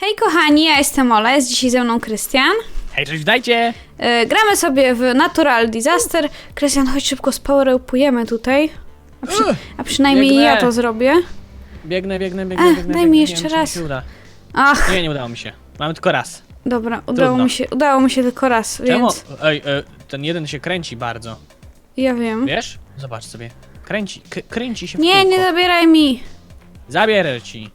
Hej kochani, ja jestem Ola, jest dzisiaj ze mną Krystian. Hej, cześć, witajcie! Yy, gramy sobie w Natural Disaster. Krystian, chodź szybko spowerupujemy tutaj. A, przy, a przynajmniej biegnę. ja to zrobię. Biegnę, biegnę, biegnę, Ech, biegnę. daj biegnę. mi Nie jeszcze wiem, czy mi raz. Się uda. Ach, Nie, nie udało mi się. Mamy tylko raz. dobra, udało Trudno. mi, się, udało mi się tylko raz, Czemu? więc Ej, e, ten jeden się kręci bardzo. ja wiem. Wiesz? Zobacz sobie. Kręci, k- kręci się w Nie, kółko. nie zabieraj mi. Zabierę ci.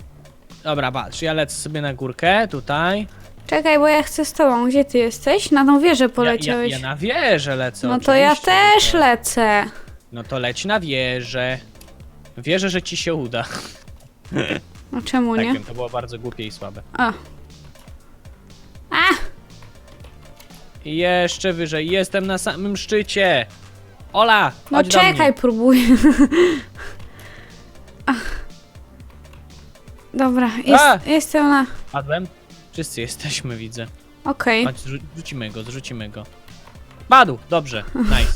Dobra, patrz, ja lecę sobie na górkę, tutaj. Czekaj, bo ja chcę z tobą. Gdzie ty jesteś? Na tą wieżę Ja, ja, poleciałeś. ja na wieżę lecę, no to ja oczywiście, też lecę. No to leć na wieżę. Wierzę, że ci się uda. No czemu Tak nie? wiem, to było bardzo głupie i słabe. A. A! I jeszcze wyżej, jestem na samym szczycie. Ola, No chodź do mnie. czekaj, próbuję. Ach. Dobra, jest, A! jestem na... Padłem? Wszyscy jesteśmy, widzę. Okej. Chodź, zrzu- zrzucimy go, zrzucimy go. Padł! Dobrze, nice.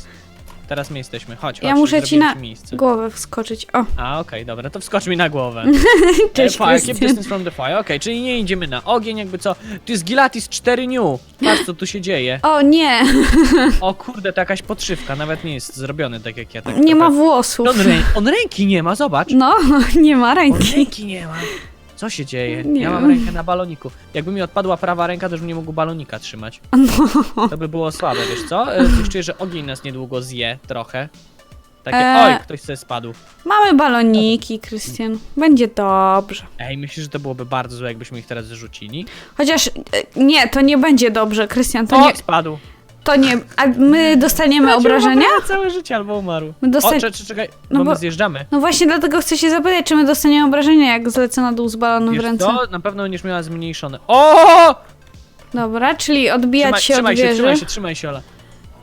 Teraz my jesteśmy, chodź, chodź. Ja muszę ci na miejsce. głowę wskoczyć. O, A, okej, dobra, to wskocz mi na głowę. Cześć, E, fire, distance from the fire. Okej, czyli nie idziemy na ogień, jakby co. Tu jest Gilatis 4 new. Patrz, co tu się dzieje. o nie, O kurde, to jakaś podszywka, nawet nie jest zrobiony tak jak ja. Tak nie ma włosów. on, rę... on ręki nie ma, zobacz. No, nie ma On ręki. ręki nie ma. Co się dzieje? Nie ja mam rękę na baloniku. Jakby mi odpadła prawa ręka, to już bym nie mógł balonika trzymać. No. To by było słabe, wiesz co? E, Coś czuję, że ogień nas niedługo zje trochę. Takie, Eee. oj, ktoś sobie spadł. Mamy baloniki, Krystian. Będzie dobrze. Ej, myślisz, że to byłoby bardzo złe, jakbyśmy ich teraz zrzucili? Chociaż e, nie, to nie będzie dobrze, Krystian. To O, nie, spadł. To nie. A my dostaniemy Stracił obrażenia? Całe życie albo umarł. My dosta- O, czekaj, czekaj, No bo my zjeżdżamy. No właśnie dlatego chcę się zapytać, czy my dostaniemy obrażenia, jak zlecę na dół z balonem w Wiesz ręce. co? Na pewno będziesz miała zmniejszone. O! Dobra, czyli odbijać Trzymaj, się trzymaj od się, wieży. trzymaj się, trzymaj się, Ola.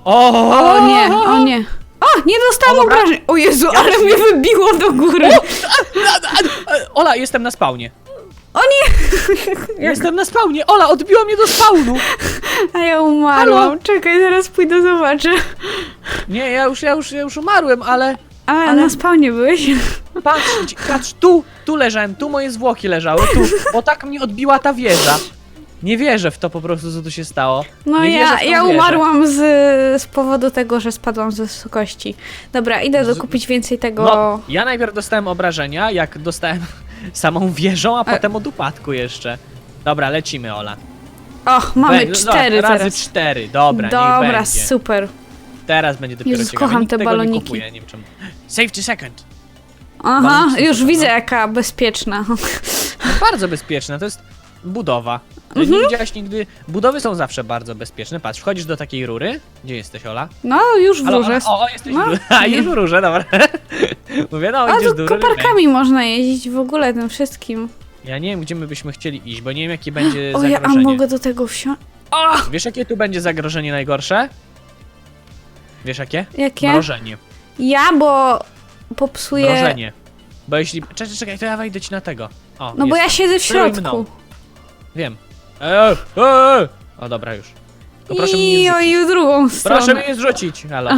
O! O nie, o nie. O, nie dostałam Dobra. obrażeń. O Jezu, ale mnie wybiło do góry. Ola, jestem na spawnie. O nie. Jestem na spawnie. Ola, odbiła mnie do spawnu. A ja umarłam. Halo? Czekaj, zaraz pójdę zobaczę. Nie, ja już, ja już, ja już umarłem, ale Ale, Ale- na spawnie byłeś. patrz, gdzie- patrz, tu, tu leżałem, tu moje zwłoki leżały, tu, bo tak mnie odbiła ta wieża. Nie wierzę w to po prostu, co tu się stało. No nie wierzę ja, tą ja wieżę. umarłam z, z powodu tego, że spadłam ze wysokości. Dobra, idę Z- dokupić więcej tego. No, ja najpierw dostałem obrażenia, jak dostałem samą wieżą, a E. potem od upadku jeszcze. Dobra, lecimy, Ola. Och, mamy Be- no, cztery razy teraz. cztery, dobra, niech Dobra, będzie. super. Teraz będzie dopiero Jezus, ciekawe. kocham Nikt te tego baloniki. Nie, kupuje, nie wiem czemu. Safety second. Aha, Baloniki już super, widzę no. jaka bezpieczna. No, bardzo bezpieczne, to jest budowa. Mhm. Nie widziałaś nigdy... Budowy są zawsze bardzo bezpieczne. Patrz, wchodzisz do takiej rury. Gdzie jesteś, Ola? No, już w Halo, rurze. Ola, o, jesteś No. w rurze. A, już w rurze, dobra. Mówię, no, A idziesz tu do rury. koparkami można jeździć w ogóle tym wszystkim. Ja nie wiem, gdzie my byśmy chcieli iść, bo nie wiem, jakie będzie O ja, a zagrożenie. mogę do tego wsiąść? Wiesz, jakie tu będzie zagrożenie najgorsze? Wiesz, jakie? Jakie? Mrożenie. Ja, bo popsuję... Mrożenie. Bo jeśli... Czekaj, czekaj, to ja wejdę ci na tego. O, No bo ja siedzę w środku. mną. Wiem. Eee, eee. O, dobra, już. To proszę mnie I nie zrzucić. i w drugą stronę. Proszę mnie nie zrzucić, halo.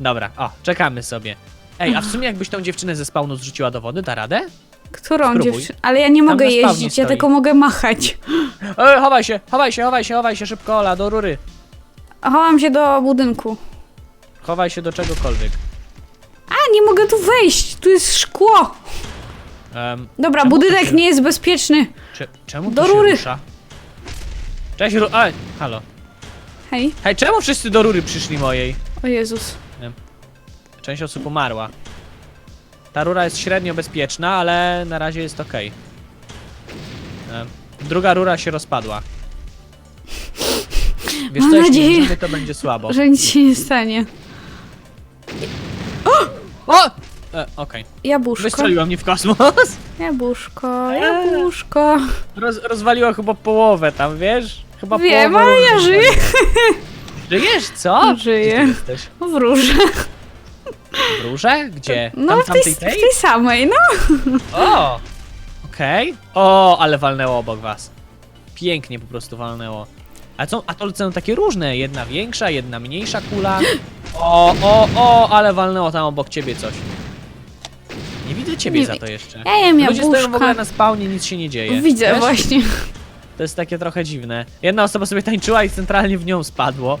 Dobra, o, czekamy sobie. Ej, a w sumie jakbyś tą dziewczynę ze spawnu zrzuciła do wody, da radę? Którą Spróbuj. dziewczynę? Ale ja nie mogę na spawnie jeździć, ja stoi. tylko mogę machać. Ej, chowaj się, chowaj się, chowaj się, chowaj się szybko, Ola, do rury. Chowam się do budynku. Chowaj się do czegokolwiek. A, nie mogę tu wejść, tu jest szkło. Dobra, Czemu to budynek się- nie jest bezpieczny. cze, czemu Do to się rury. rusza? Cześć, ru... Ej, halo. Hej, Hej, czemu wszyscy do rury przyszli mojej? o Jezus. Część osób umarła. Ta rura jest średnio bezpieczna, ale na razie jest ok. Druga rura się rozpadła. Wiesz Mam co, jeśli nadzieję, umrzemy, to będzie słabo. Że nic się nie stanie. O! E, Okej. Jabłuszko. Wystrzeliła mnie w kosmos. Jabłuszko, jabłuszko. Roz, rozwaliła chyba połowę tam, wiesz? Chyba Wiem, połowę ale ja żyję. Żyjesz, co? Żyję. Gdzie ty jesteś? W róże. W rurze? Gdzie? No, tam, w tej, tamtej w tej? tej samej, no. O! Okej. O, ale walnęło obok was. Pięknie po prostu walnęło. A co? A to są takie różne. Jedna większa, jedna mniejsza kula. O, o, o, ale walnęło tam obok ciebie coś. Nie widzę ciebie Nie za wi- to jeszcze. Ja jem Ludzie stoją w ogóle jabłuszka. na spawnie, nic się nie dzieje. Widzę Wiesz? właśnie. To jest takie trochę dziwne. Jedna osoba sobie tańczyła i centralnie w nią spadło.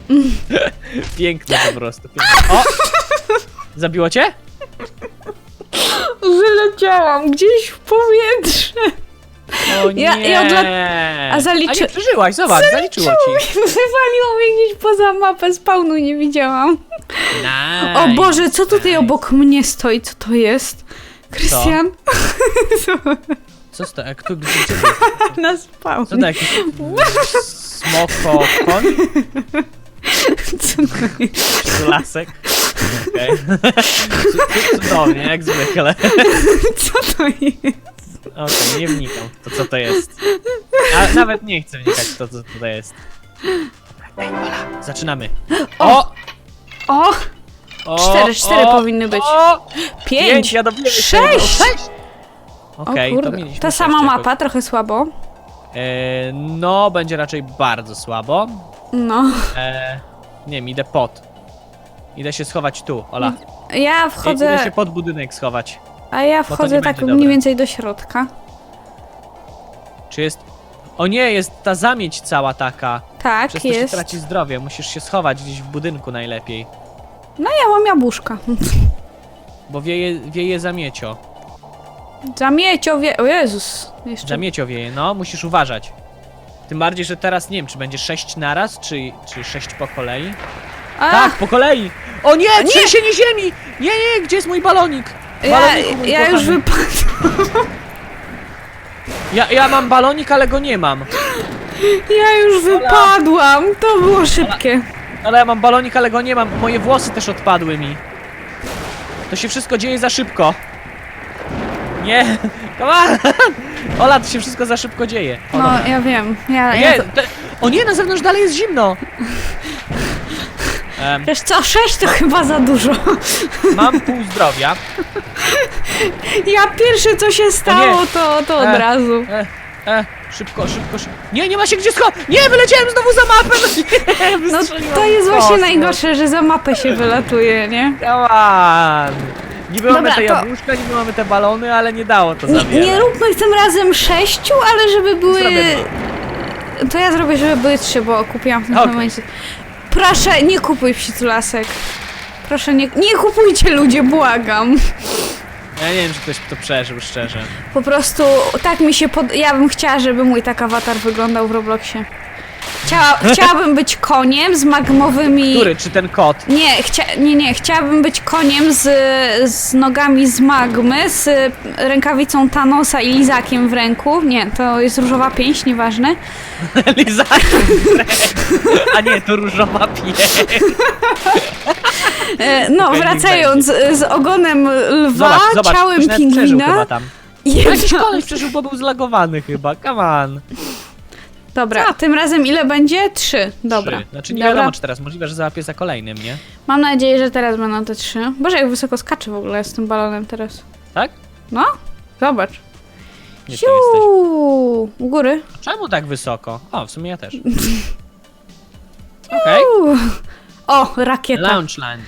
Piękne po prostu. Piękne. O! Zabiło cię? Wyleciałam gdzieś w powietrze. O nie! Ja- ja odla- a zaliczy- A nie przeżyłaś, zobacz, zaliczyło ci. Wywaliło mnie gdzieś poza mapę, spawnu nie widziałam. Nice. O Boże, co tutaj obok mnie stoi? Co to jest? Krystian? Co to? Jak tu gdzie, gdzie? Na Co spawn. to jakiś smoko koń? Co to jest? Lasek? Okej. Okay. Cudownie, jak zwykle. Co to jest? Okej, nie wnikam w to, co to jest. A nawet nie chcę wnikać w to, co to jest. Ej, Ola, zaczynamy. O! O! o Cztery, cztery o, powinny być. O! Pięć! ja dobiję jeszcze Sześć! O Okej, to kurde, mieliśmy ta sześć sama jakoś. mapa, trochę słabo. E, no, będzie raczej bardzo słabo. No. E, nie wiem, idę pod. Idę się schować tu, Ola. Ja I, idę wchodzę, się pod budynek schować. a ja to nie wchodzę tak będzie mniej dobre. więcej do środka. Czy jest... O nie, jest ta zamieć cała taka. Tak, Przez to się jest. traci zdrowie. Musisz się schować gdzieś w budynku najlepiej. No ja mam jabłuszka. Bo wieje, wieje zamiecio. Zamieciowie... O Jezus. Jeszcze... Zamiecio wieje, no, musisz uważać. Tym bardziej, że teraz nie wiem, czy będzie sześć naraz, czy, czy sześć po kolei. Tak, po kolei! O nie, trzęsienie ziemi! Nie, nie, gdzie jest mój balonik? ja, Baloniku, mój ja już wypadłam. Ja, ja mam balonik, ale go nie mam. Ja już wypadłam. To było szybkie. Ale ja mam balonik, ale go nie mam. Moje włosy też odpadły mi. To się wszystko dzieje za szybko. Nie! Come on! Ola, to się wszystko za szybko dzieje. O, No, dobra. ja wiem. Ja, nie, ja to... te, o nie, na zewnątrz dalej jest zimno! Em, Wiesz co, sześć to chyba za dużo. mam pół zdrowia. Ja pierwsze co się stało, to, to od E. razu. E, e, szybko, szybko, szybko. Nie, nie ma się gdzie schować! Nie, wyleciałem znowu za mapę! No, nie, No to jest właśnie kosmos. najgorsze, że za mapę się wylatuje, nie? Come on! Niby mamy Dobra, te to- jabłuszka, niby mamy te balony, ale nie dało to za Nie, wiele. nie róbmy tym razem sześciu, ale żeby były... Zrobię. To ja zrobię, żeby były trzy, bo kupiłam w tym Okej. momencie. Proszę, nie kupuj psitulasek. Proszę, nie, nie kupujcie ludzie, błagam. Ja nie wiem, czy ktoś to przeżył, szczerze. Po prostu tak mi się pod... Ja bym chciała, żeby mój tak awatar wyglądał w Robloxie. Chciała, chciałabym być koniem z magmowymi... Który? Czy ten kot? Nie, chcia... nie, nie, chciałabym być koniem z, z nogami z magmy, z rękawicą Thanosa i lizakiem w ręku. Nie, to jest różowa pięść, nieważne. Lizakiem w ręku. A nie, to różowa pies. E, no, wracając, z ogonem lwa, Zobacz, zobacz, ciałem chyba pingwina. tam. Jakiś koleś przeżył, bo był zlagowany chyba, come on. Dobra, tym razem ile będzie? Trzy. Dobra. Trzy. Znaczy nie Dobra. wiadomo, czy teraz możliwe, że załapie za kolejnym, nie? Mam nadzieję, że teraz będą te trzy. Boże, jak wysoko skacze w ogóle z tym balonem teraz. Tak? No, zobacz. Nie tu jesteś. Siu, u góry. Czemu tak wysoko? O, w sumie ja też. Okej. Uuu. O, rakieta. Launchland.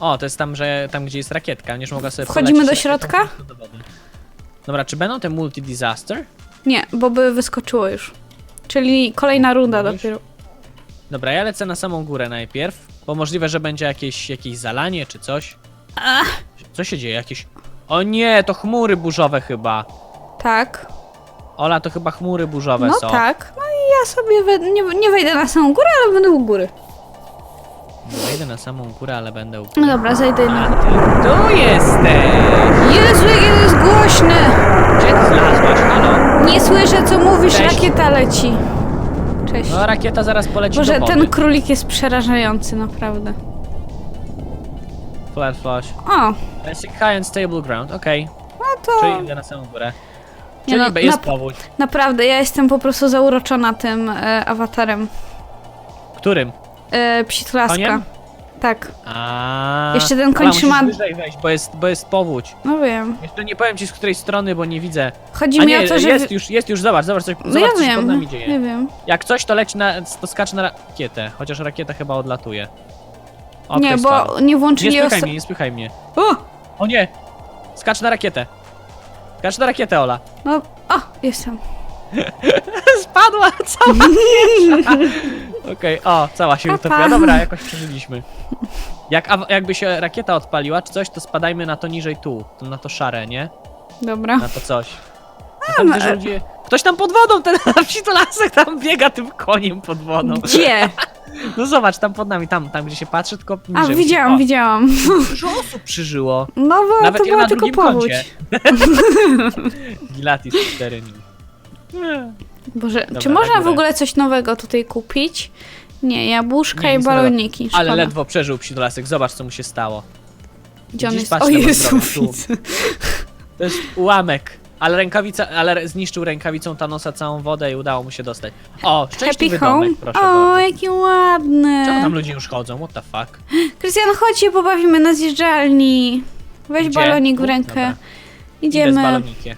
O, to jest tam, że tam gdzie jest rakietka, będziesz mogła sobie Wchodzimy polecieć do rakietą środka? po prostu do wody. Dobra, czy będą te multi-disaster? Nie, bo by wyskoczyło już. Czyli kolejna runda Mówisz? dopiero. Dobra, ja lecę na samą górę najpierw, bo możliwe, że będzie jakieś, jakieś zalanie czy coś. Ach, Co się dzieje? Jakieś... O nie, to chmury burzowe chyba. tak. Ola, to chyba chmury burzowe No są. tak. No i ja sobie we, nie, nie wejdę na samą górę, ale będę u góry. Wejdę na samą górę, ale będę u No dobra, zejdę A na... ty tu jesteś! Jezu, jak jest głośny! Gdzie ty znalazłaś? Halo? Nie słyszę, co mówisz, Cześć. rakieta leci. Cześć. No, rakieta zaraz poleci Boże, do wody. ten królik jest przerażający, naprawdę. Flat flash. O, Basic high and stable ground, okej. no to... Czyli idę na samą górę. Czyli no, jest na- powódź. Naprawdę, ja jestem po prostu zauroczona tym e, awatarem. Którym? E. Koniem? Tak, A. Jeszcze ten koń musisz trzyma- wyżej wejść, bo jest, bo jest powódź. no wiem. Jeszcze nie powiem ci z której strony, bo nie widzę. Chodzi A mi nie, o to, że... jest już, jest już, zobacz, zobacz, coś, No zobacz, ja co się pod wiem, nami dzieje. nie wiem. Jak coś, to leci na, to skacz na rakietę, chociaż rakieta chyba odlatuje. O, nie, ktoś bo spadł. nie Nie włączyli spychaj osta... mnie, nie spychaj mnie. O! O nie! Skacz na rakietę. Skacz na rakietę, Ola. No, o, jestem. Spadła cała. Okej, o, cała się Pa, utopiła. Dobra, jakoś przeżyliśmy. Jak, aw- jakby się rakieta odpaliła czy coś, to spadajmy na to niżej tu. To na to szare, nie? Dobra. Na to coś. Ja tam no, e- ludzie... Ktoś tam pod wodą, ten psitolasek tam biega tym koniem pod wodą. Gdzie? No zobacz, tam pod nami, tam, tam gdzie się patrzy, tylko A, niżej. widziałam, o, widziałam. Dużo osób przyżyło. No bo Nawet to ja była na tylko drugim powódź. koncie. Gilatis 4 nim. Boże, Dobra, czy na można w górę. ogóle coś nowego tutaj kupić? Nie, jabłuszka Nie, i nic nowego. baloniki. Ale Szkoda. ledwo przeżył psitolasek, zobacz co mu się stało. Gdzie on Widzisz, jest? patrz, O na Jezu, tu. widzę. To jest ułamek. Ale rękawica, ale zniszczył rękawicą Thanosa całą wodę i udało mu się dostać. O, Happy szczęśliwy home. domek, proszę O, bardzo. jaki Czemu ładny. tam ludzie już chodzą? What the fuck? Krystian, chodź się pobawimy na zjeżdżalni. Weź Gdzie? balonik w rękę. Dobra. Idę z Idziemy. balonikiem.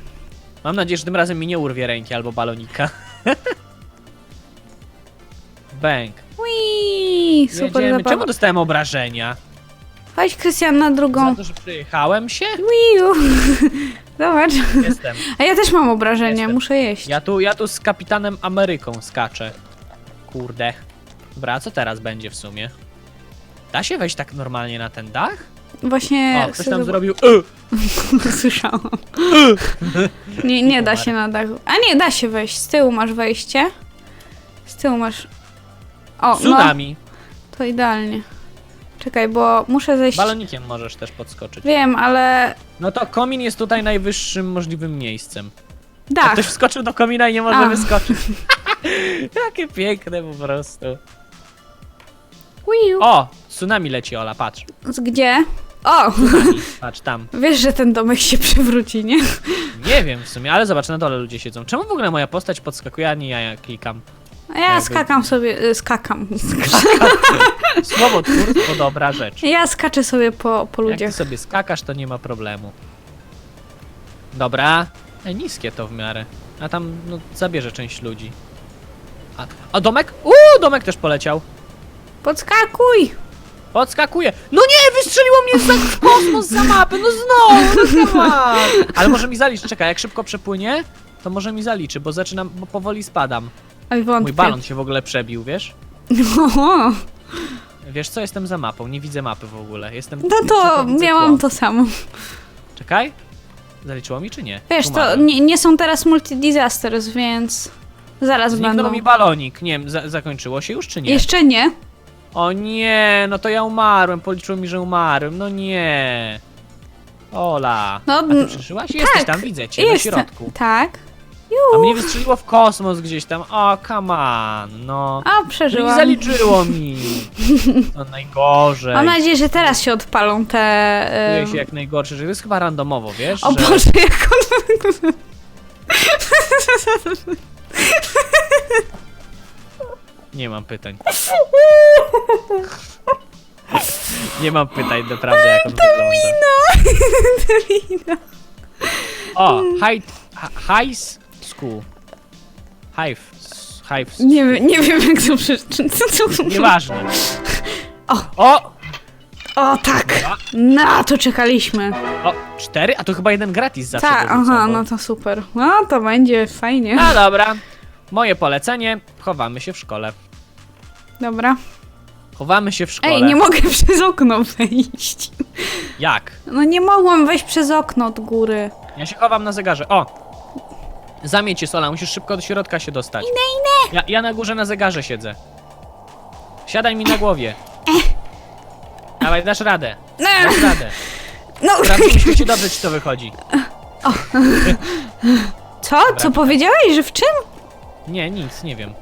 Mam nadzieję, że tym razem mi nie urwie ręki albo balonika. Bang. Wii, super Jedziemy. zabawa. Czemu dostałem obrażenia? Chodź Krystian na Za drugą. to, że przyjechałem się? Wiu. Zobacz. Jestem. A ja też mam obrażenia, Jestem. muszę jeść. Ja tu, ja tu z kapitanem Ameryką skaczę. Kurde. Dobra, a co teraz będzie w sumie? Da się wejść tak normalnie na ten dach? Właśnie O, ktoś tam zrobił. Y! Słyszałam. Nie, nie da się na dachu. A nie, da się wejść. Z tyłu masz wejście. Z tyłu masz... O, no, Tsunami. to idealnie. Czekaj, bo muszę zejść... Balonikiem możesz też podskoczyć. Wiem, ale... No to komin jest tutaj najwyższym możliwym miejscem. A Dach. ktoś wskoczył do komina i nie może A. wyskoczyć. Jakie piękne po prostu. O! Tsunami leci, Ola, patrz. Gdzie? O! Tsunami, patrz tam. Wiesz, że ten domek się przewróci, nie? Nie wiem w sumie, ale zobacz, na dole ludzie siedzą. Czemu w ogóle moja postać podskakuje, a nie ja, ja klikam? A ja Jakby- skakam sobie... y, Skakam. Słowo twórstwo dobra rzecz. Ja skaczę sobie po, po Jak ludziach. ty sobie skakasz, to nie ma problemu. Dobra. Ej, niskie to w miarę. A tam, no, zabierze część ludzi. A, a domek? Uuu, domek też poleciał. Podskakuj! Podskakuje. No nie, wystrzeliło mnie za w kosmos za mapy, no znowu, no on. Ale może mi zaliczy, czekaj, jak szybko przepłynie, to może mi zaliczy, bo zaczynam, bo powoli spadam. Oj, wątpię. Mój balon się w ogóle przebił, wiesz? Oho. Wiesz co, jestem za mapą, nie widzę mapy w ogóle. Jestem No to miałam to samo. Czekaj. Zaliczyło mi czy nie? Wiesz, to nie, nie są teraz multi-disasters, więc zaraz Zniknął będą. mi balonik. Nie wiem, za zakończyło się już czy nie? Jeszcze nie. O nie, no to ja umarłem. Policzyło mi, że umarłem. No nie. Ola. No, A ty n- przeżyłaś? Jesteś tam, widzę cię na Jestem. środku. Tak. A mnie wystrzeliło w kosmos gdzieś tam. O, come on, no. A, No nie przeżyłam. zaliczyło mi. To najgorzej. Mam nadzieję, że teraz się odpalą te... Czuję em, się jak najgorsze, że to jest chyba randomowo, wiesz? O że... Boże, jak on... Nie mam pytań. Nie mam pytań, naprawdę, jak on wygląda. O, high, high school. Hive. Hive. Nie, wiem- nie wiem, jak to przeczytać. Co to... Nieważne. O. O! O, tak. Na to czekaliśmy. O, cztery? A to chyba jeden gratis zawsze Tak, aha, no to super. No, to będzie fajnie. No dobra. Moje polecenie. Chowamy się w szkole. Dobra. Chowamy się w szkole. Ej, nie mogę przez okno wejść. Jak? No nie mogłam wejść przez okno od góry. Ja się chowam na zegarze. O! Zamieć Sola, musisz szybko do środka się dostać. Idę, idę. Ja, ja na górze na zegarze siedzę. Siadaj mi na głowie. Dawaj, dasz radę. Dasz radę. No, W prawdziwym świecie dobrze ci to wychodzi. co? Co powiedziałeś, że w czym? Nie, nic, nie wiem.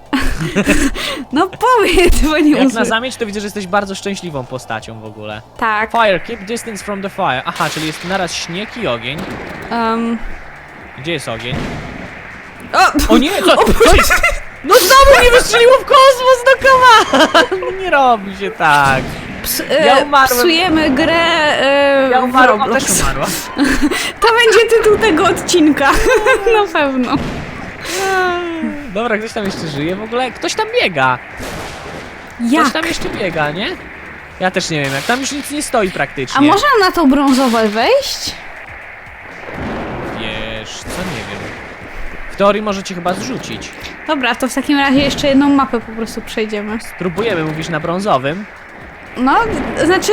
No powiedz, bo nie Jak na usłyszę. zamieć, to widzę, że jesteś bardzo szczęśliwą postacią w ogóle. Tak. Fire, keep distance from the fire. Aha, czyli jest naraz śnieg i ogień. Um, Gdzie jest ogień? o, O nie, co, co jest? No znowu mnie wystrzeliło w kosmos, no on! Nie robi się tak. ps, Ja e, umarłem. psujemy grę e, Ja w umarłam, a Roblox. też umarła. To będzie tytuł tego odcinka. Na pewno. Dobra, ktoś tam jeszcze żyje w ogóle? Ktoś tam biega. Ktoś Jak? tam jeszcze biega, nie? Ja też nie wiem, jak tam już nic nie stoi praktycznie. A można na tą brązową wejść? Wiesz, co nie wiem. W teorii możecie chyba zrzucić. Dobra, to w takim razie jeszcze jedną mapę po prostu przejdziemy. Spróbujemy, mówisz na brązowym. No, znaczy...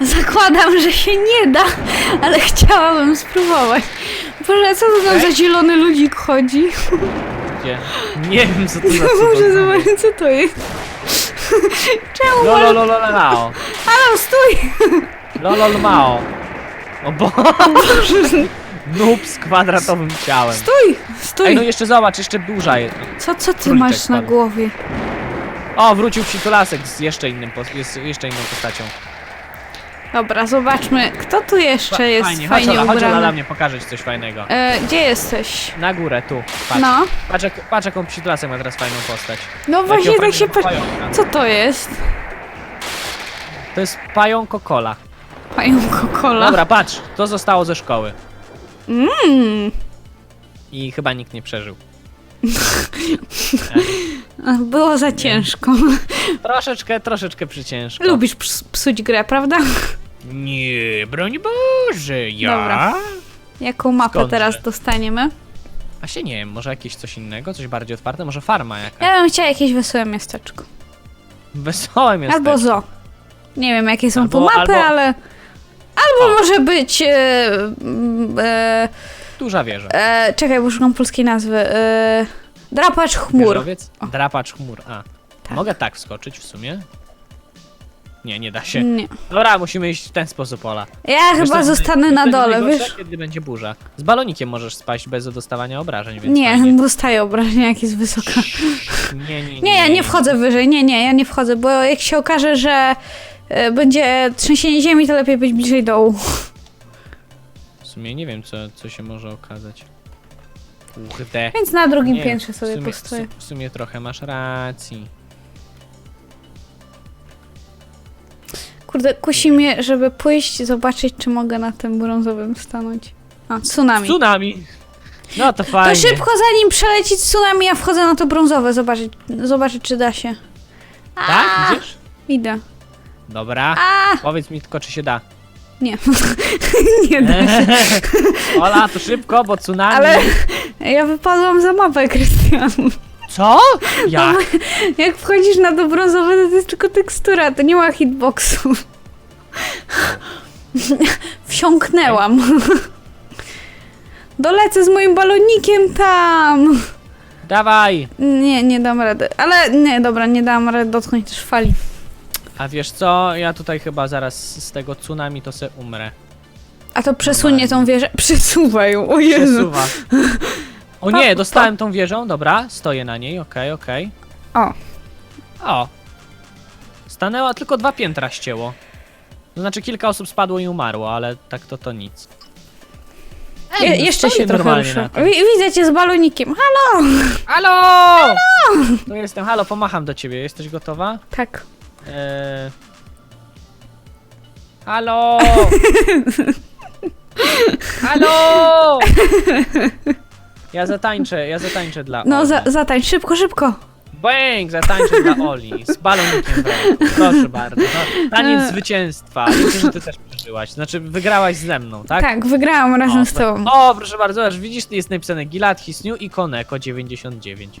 Zakładam, że się nie da, ale chciałabym spróbować. Boże, co to tam za zielony ludzik chodzi? Gdzie? Nie wiem, co to za Muszę cudowne. zobaczyć, co to jest. Czemu? Lolo, lolo, lolo, lao. Halo, stój! Lolo, mao. O bo... Noob z kwadratowym ciałem. Stój! Stój! Ej, no jeszcze zobacz, jeszcze burza jest. Co, co ty króliczek masz na spadł. głowie? O, wrócił psitulasek z jeszcze innym, pos- jest jeszcze inną postacią. Dobra, zobaczmy, kto tu jeszcze jest fajnie, fajnie, chodź, Ola, chodź Ola, na ubrany. mnie, pokażę ci coś fajnego. E, gdzie jesteś? Na górę, tu. Patrz. No, Patrz, jak, patrz jaką psitulasek ma teraz fajną postać. no właśnie tak się... Pa... pająka. Co to jest? To jest pająko kola. Pająko kola. Dobra, patrz, to zostało ze szkoły. Mmm, I chyba nikt nie przeżył. było za ciężko. Troszeczkę, troszeczkę przyciężko. Lubisz ps psuć grę, prawda? Nie, broń Boże, ja? Dobra. Jaką mapę Skądże? teraz dostaniemy? A się nie wiem, może jakieś coś innego, coś bardziej otwarte, może farma jaka. Ja bym chciała jakieś wesołe miasteczko. Wesołe miasteczko. Albo zo. Nie wiem, jakie są Albo- tu mapy, albo- ale... Albo O. może być... E, e, Duża wieża. e, czekaj, bo szukam polskiej nazwy. E, drapacz chmur. Wieżowiec? Drapacz chmur, a. Mogę tak wskoczyć w sumie? Nie, nie da się. Nie. Dobra, musimy iść w ten sposób, Ola. Ja Wiesz, chyba co, zostanę to na dole, najgorsze, wiesz? kiedy będzie burza. Z balonikiem możesz spaść bez dostawania obrażeń, więc Nie, fajnie. dostaję obrażenia, jak jest wysoka. Nie, nie, nie. Nie, ja nie wchodzę wyżej, nie, nie, ja nie wchodzę, bo jak się okaże, że e, będzie trzęsienie ziemi, to lepiej być bliżej dołu. W sumie nie wiem, co, co się może okazać. Kurde. Więc na drugim Nie, piętrze w sobie sumie, postoję. W sumie trochę masz racji. Kurde, kusi mnie, żeby pójść zobaczyć, czy mogę na tym brązowym stanąć. A, tsunami. Tsunami! No to To fajnie. szybko, zanim przeleci tsunami, ja wchodzę na to brązowe, zobaczyć, zobaczyć czy da się. Tak? Idziesz? Idę. Dobra. A, Powiedz mi tylko, czy się da. nie. nie da się. Ola, to szybko, bo tsunami... Ale ja wypadłam za mapę, Krystian. Co? Jak? Jak wchodzisz na to brązowe, to, jest tylko tekstura, to nie ma hitboxu. Wsiąknęłam. Dolecę z moim balonikiem tam. Dawaj! Nie, nie dam rady. Ale nie, dobra, nie dam rady dotknąć też fali. A wiesz co? Ja tutaj chyba zaraz z tego tsunami to se umrę. A to przesunie tą wieżę. Przesuwaj ją, o Jezu. Przesuwa. O nie, dostałem tą wieżą, dobra, stoję na niej, okej, okej. O, O. Stanęła, tylko dwa piętra ścięło. To znaczy kilka osób spadło i umarło, ale tak to to nic. je, no jeszcze się trochę normalnie rusza. na tym. Wi- Widzę cię z balonikiem. Halo! Halo! To jestem, halo, pomacham do ciebie. Jesteś gotowa? Tak. Eee... Halo! Halo! Ja zatańczę, ja zatańczę dla No, Oli. za, zatańcz, szybko, szybko. Bang! Zatańczę dla Oli. Z balonikiem w ręku. Proszę bardzo. No, taniec zwycięstwa. Liczę, że ty też przeżyłaś. Znaczy, wygrałaś ze mną, tak? Tak, wygrałam razem z tobą. O, proszę bardzo, zobacz, widzisz, tu jest napisane Gilad Hisniu i Koneko 99.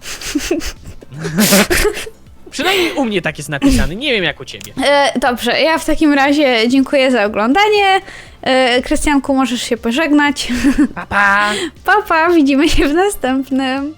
Przynajmniej u mnie tak jest napisane, nie wiem jak u ciebie. E, dobrze, ja w takim razie dziękuję za oglądanie. E, Krystianku, możesz się pożegnać. Pa, pa! Pa, pa, widzimy się w następnym.